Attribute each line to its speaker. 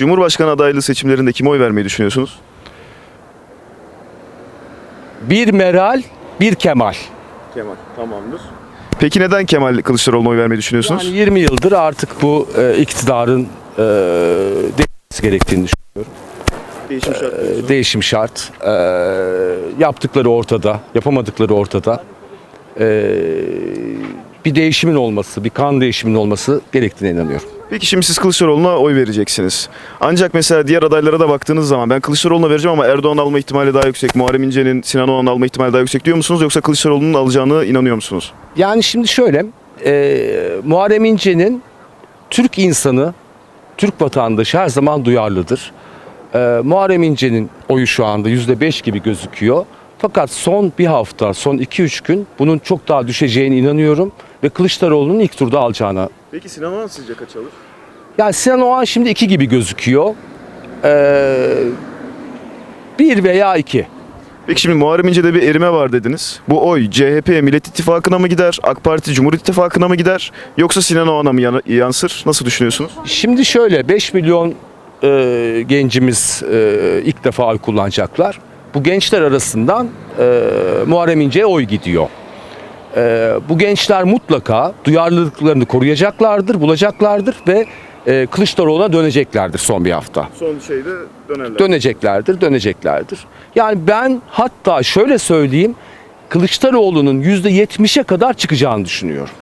Speaker 1: Cumhurbaşkanı adaylığı seçimlerinde kime oy vermeyi düşünüyorsunuz?
Speaker 2: Bir Meral, bir Kemal.
Speaker 1: Kemal. Tamamdır. Peki neden Kemal Kılıçdaroğlu'na oy vermeyi düşünüyorsunuz?
Speaker 2: Yani 20 yıldır artık bu e, iktidarın e, değişmesi gerektiğini düşünüyorum.
Speaker 1: Değişim şart.
Speaker 2: E, değişim şart. E, yaptıkları ortada, yapamadıkları ortada. E, bir değişimin olması, bir kan değişiminin olması gerektiğine inanıyorum.
Speaker 1: Peki şimdi siz Kılıçdaroğlu'na oy vereceksiniz. Ancak mesela diğer adaylara da baktığınız zaman ben Kılıçdaroğlu'na vereceğim ama Erdoğan alma ihtimali daha yüksek. Muharrem İnce'nin Sinan Oğan alma ihtimali daha yüksek diyor musunuz? Yoksa Kılıçdaroğlu'nun alacağını inanıyor musunuz?
Speaker 2: Yani şimdi şöyle, e, Muharrem İnce'nin Türk insanı, Türk vatandaşı her zaman duyarlıdır. E, Muharrem İnce'nin oyu şu anda %5 gibi gözüküyor. Fakat son bir hafta, son 2-3 gün bunun çok daha düşeceğine inanıyorum. Ve Kılıçdaroğlu'nun ilk turda alacağına.
Speaker 1: Peki Sinan Oğan sizce kaç alır?
Speaker 2: Yani Sinan Oğan şimdi 2 gibi gözüküyor. E, bir veya iki.
Speaker 1: Peki şimdi Muharrem İnce'de bir erime var dediniz. Bu oy CHP Millet İttifakı'na mı gider? AK Parti Cumhur İttifakı'na mı gider? Yoksa Sinan Oğan'a mı yansır? Nasıl düşünüyorsunuz?
Speaker 2: Şimdi şöyle 5 milyon e, gencimiz e, ilk defa oy kullanacaklar. Bu gençler arasından e, Muharrem İnce'ye oy gidiyor. E, bu gençler mutlaka duyarlılıklarını koruyacaklardır, bulacaklardır ve e, Kılıçdaroğlu'na döneceklerdir son bir hafta.
Speaker 1: Son şeyde dönerler.
Speaker 2: Döneceklerdir, döneceklerdir. Yani ben hatta şöyle söyleyeyim Kılıçdaroğlu'nun %70'e kadar çıkacağını düşünüyorum.